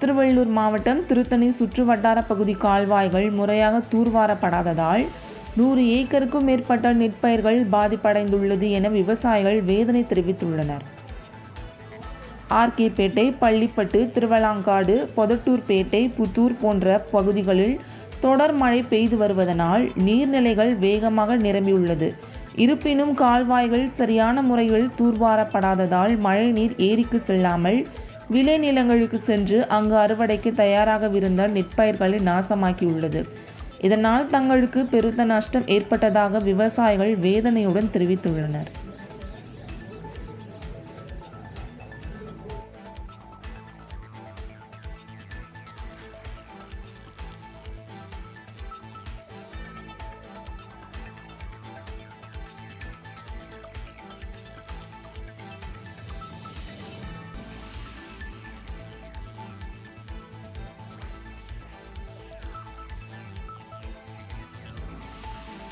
திருவள்ளூர் மாவட்டம் திருத்தணி சுற்று வட்டார பகுதி கால்வாய்கள் முறையாக தூர்வாரப்படாததால் நூறு ஏக்கருக்கும் மேற்பட்ட நெற்பயிர்கள் பாதிப்படைந்துள்ளது என விவசாயிகள் வேதனை தெரிவித்துள்ளனர். ஆர்கேபேட்டை பள்ளிப்பட்டு திருவலாங்காடு பொதட்டூர்பேட்டை புத்தூர் போன்ற பகுதிகளில் தொடர் மழை பெய்து வருவதனால் நீர்நிலைகள் வேகமாக நிரம்பியுள்ளது. இருப்பினும் கால்வாய்கள் சரியான முறையில் தூர்வாரப்படாததால் மழைநீர் ஏரிக்கு செல்லாமல் விளைநிலங்களுக்கு சென்று அங்கு அறுவடைக்கு தயாராகவிருந்த நெற்பயிர்களை நாசமாக்கியுள்ளது. இதனால் தங்களுக்கு பெருத்த நஷ்டம் ஏற்பட்டதாக விவசாயிகள் வேதனையுடன் தெரிவித்துள்ளனர்.